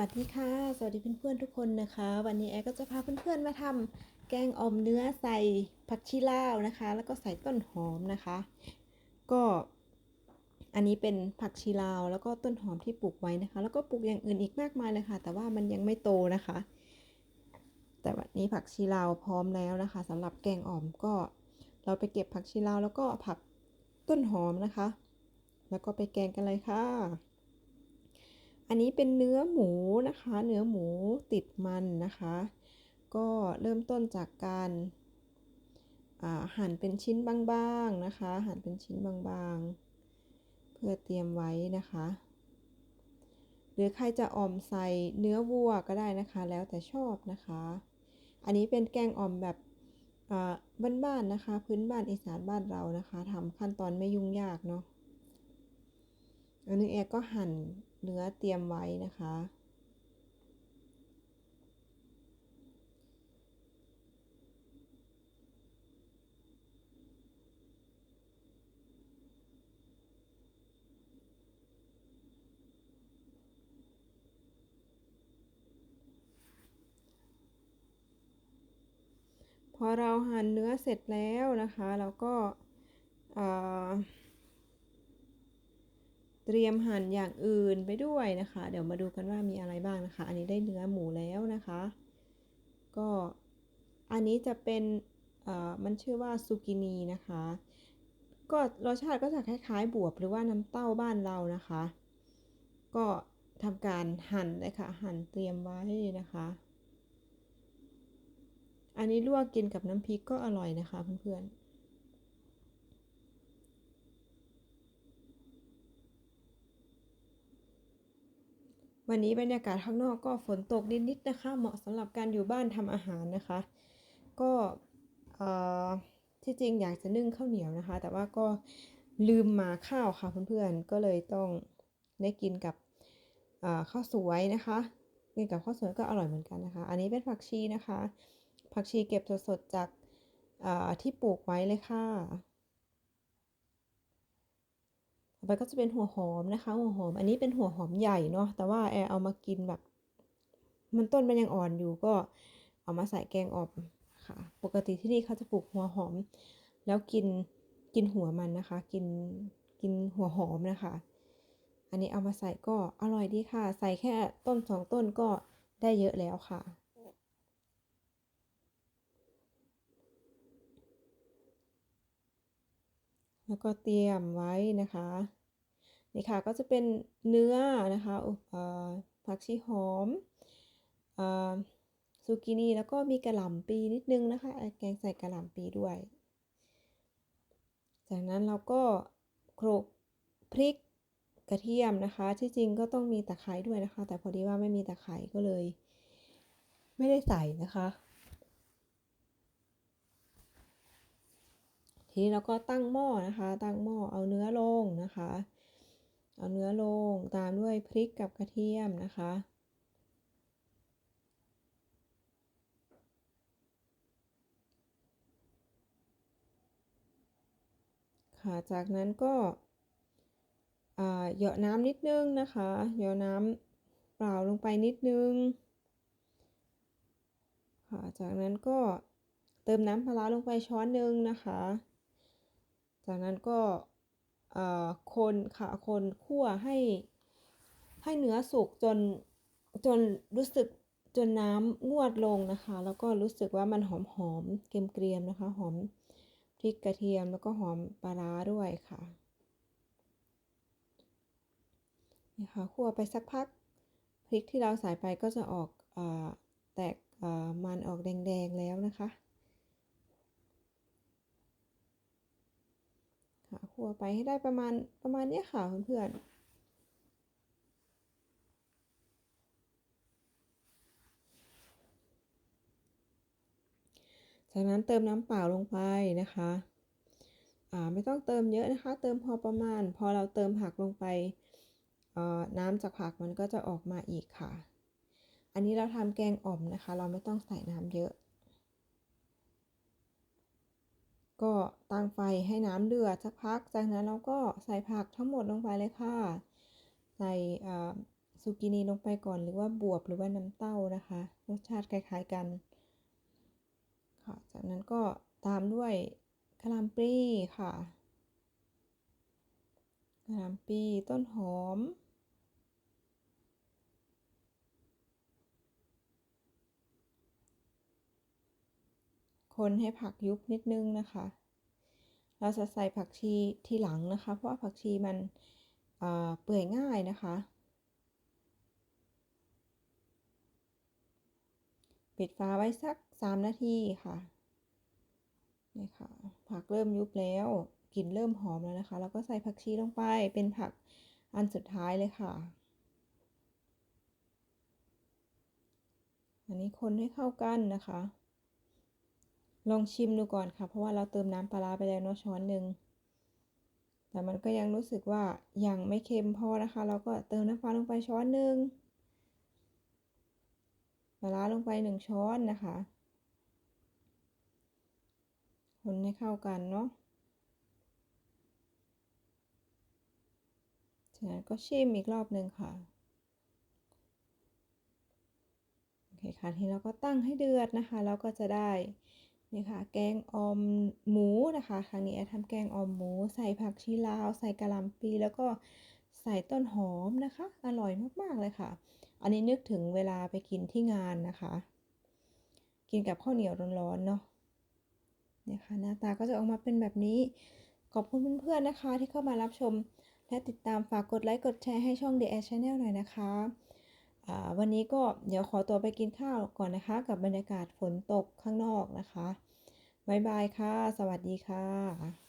วัสดีค่ะ สวัสดีเพื่อนๆทุกคนนะคะ วันนี้แอร์ก็จะพาเพื่อนๆมาทำแกงอ่อมเนื้อใส่ผักชีลาวนะคะ แล้วก็ใส่ต้นหอมนะคะ ก็อันนี้เป็นผักชีลาวแล้วก็ต้นหอมที่ปลูกไว้นะคะ แล้วก็ปลูกอย่างอื่นอีกมากมายเลยค่ะ แต่ว่ามันยังไม่โตนะคะ แต่วันนี้ผักชีลาวพร้อมแล้วนะคะสำหรับแกงอ่อมก็เราไปเก็บผักชีลาวแล้วก็ผักต้นหอมนะคะ แล้วก็ไปแกงกันเลยค่ะ อันนี้เป็นเนื้อหมูนะคะ เนื้อหมูติดมันนะคะ ก็เริ่มต้นจากการหั่นเป็นชิ้นบางๆนะคะ หั่นเป็นชิ้นบางๆ เพื่อเตรียมไว้นะคะ หรือใครจะออมใส่เนื้อวัวก็ได้นะคะ แล้วแต่ชอบนะคะ อันนี้เป็นแกงอ่อมแบบบ้านๆนะคะ พื้นบ้านอีสานบ้านเรานะคะทำขั้นตอนไม่ยุ่งยากเนาะอันนี้แอร์ก็หั่น เนื้อเตรียมไว้นะคะ พอเราหั่นเนื้อเสร็จแล้วนะคะ เราก็ เตรียมหั่นอย่างอื่นไปด้วยนะคะ เดี๋ยวมาดูกันว่ามีอะไรบ้างนะคะ อันนี้ได้เนื้อหมูแล้วนะคะ ก็อันนี้จะเป็นมันชื่อว่าซูกินีนะคะ ก็รสชาติก็จะคล้าย ๆ บวบหรือว่าน้ำเต้าบ้านเรานะคะ ก็ทำการหั่นเลยค่ะ หั่นเตรียมไว้นะคะ อันนี้ลวกกินกับน้ำพริกก็อร่อยนะคะเพื่อนๆ วันนี้บรรยากาศข้างนอกก็ฝนตกนิดๆนะคะ เหมาะสำหรับการอยู่บ้านทำอาหารนะคะ ก็ที่จริงอยากจะนึ่งข้าวเหนียวนะคะ แต่ว่าก็ลืมมาข้าวค่ะเพื่อนๆ ก็เลยต้องได้กินกับข้าวสวยนะคะกินกับข้าวสวยก็อร่อยเหมือนกันนะคะ อันนี้เป็นผักชีนะคะ ผักชีเก็บสดๆจากที่ปลูกไว้เลยค่ะ ไปก็จะเป็นหัวหอมนะคะ หัวหอม อันนี้เป็นหัวหอมใหญ่เนาะ แต่ว่าแอร์เอามากินแบบ มันต้นมันยังอ่อนอยู่ก็เอามาใส่แกงอ่อมค่ะ ปกติที่นี่เขาจะปลูกหัวหอม แล้วกินกินหัวมันนะคะ กินกินหัวหอมนะคะ อันนี้เอามาใส่ก็อร่อยดีค่ะ ใส่แค่ต้นสองต้นก็ได้เยอะแล้วค่ะ แล้วก็เตรียมไว้นะคะนี่ค่ะก็จะเป็นเนื้อนะคะผักชีหอมซูกินีแล้วก็มีกระหล่ำปีนิดนึงนะคะแกงใส่กระหล่ำปีด้วย จากนั้นเราก็โขลกพริกกระเทียมนะคะ ที่จริงก็ต้องมีตะไคร้ด้วยนะคะ แต่พอดีว่าไม่มีตะไคร้ก็เลย ไม่ได้ใส่นะคะ ทีนี้เราก็ตั้งหม้อนะคะ ตั้งหม้อเอาเนื้อลงนะคะ เอาเนื้อลงตามด้วยพริกกับกระเทียมนะคะค่ะจากนั้นก็เหยาะน้ำนิดนึงนะคะเหยาะน้ำเปล่าลงไปนิดนึงค่ะจากนั้นก็เติมน้ำปลาลงไปช้อนหนึ่งนะคะ จากนั้นก็คนค่ะคนคั่วให้ให้เนื้อสุกจนจนรู้สึกจนน้ำงวดลงนะคะ แล้วก็รู้สึกว่ามันหอมหอมเกรียมๆนะคะ หอมพริกกระเทียมแล้วก็หอมปลาร้าด้วยค่ะนี่ค่ะคั่วไปสักพักพริกที่เราใส่ไปก็จะออกอแตกมันออกแดงๆแล้วนะคะ คั่วไปให้ได้ประมาณประมาณนี้ค่ะเพื่อนๆจากนั้นเติมน้ำเปล่าลงไปนะคะไม่ต้องเติมเยอะนะคะ เติมพอประมาณ พอเราเติมผักลงไปน้ำจากผักมันก็จะออกมาอีกค่ะ อันนี้เราทำแกงอ่อมนะคะ เราไม่ต้องใส่น้ำเยอะ ก็ตั้งไฟให้น้ำเดือดสักพัก จากนั้นเราก็ใส่ผักทั้งหมดลงไปเลยค่ะ ใส่ซูกินีลงไปก่อนหรือว่าบวบหรือว่าน้ำเต้านะคะ รสชาติคล้าย ๆกันค่ะจากนั้นก็ตามด้วยกะหล่ำปลีค่ะกะหล่ำปลีต้นหอม คนให้ผักยุบนิดนึงนะคะ เราจะใส่ผักชีทีหลังนะคะ เพราะว่าผักชีมันเปื่อยง่ายนะคะ ปิดฝาไว้สัก 3 นาทีค่ะนี่ค่ะ ผักเริ่มยุบแล้วกลิ่นเริ่มหอมแล้วนะคะ แล้วก็ใส่ผักชีลงไป เป็นผักอันสุดท้ายเลยค่ะ อันนี้คนให้เข้ากันนะคะ ลองชิมดูก่อนค่ะ เพราะว่าเราเติมน้ำปลาไปแล้วเนาะช้อนหนึ่งแต่มันก็ยังรู้สึกว่ายังไม่เค็มพอนะคะ เราก็เติมน้ำปลาลงไปช้อนหนึ่งปลาลงไปหนึ่งช้อนนะคะคนให้เข้ากันเนาะจากนั้นก็ชิมอีกรอบหนึ่งค่ะโอเคค่ะทีนี้เราก็ตั้งให้เดือดนะคะ แล้วก็จะได้ นี่ค่ะ แกงออมหมูนะคะครั้งนี้แอทำแกงออมหมู ใส่ผักชีลาว ใส่กะหล่ำปลีแล้วก็ใส่ต้นหอมนะคะ อร่อยมากๆเลยค่ะ อันนี้นึกถึงเวลาไปกินที่งานนะคะ กินกับข้าวเหนียวร้อนๆเนาะเนี่ยค่ะหน้าตาก็จะออกมาเป็นแบบนี้ ขอบคุณเพื่อนๆนะคะ ที่เข้ามารับชม และติดตามฝากกดไลค์กดแชร์ให้ช่อง The Air Channel หน่อยนะคะวันนี้ก็เดี๋ยวขอตัวไปกินข้าวก่อนนะคะ กับบรรยากาศฝนตกข้างนอกนะคะ บ๊ายบายค่ะ สวัสดีค่ะ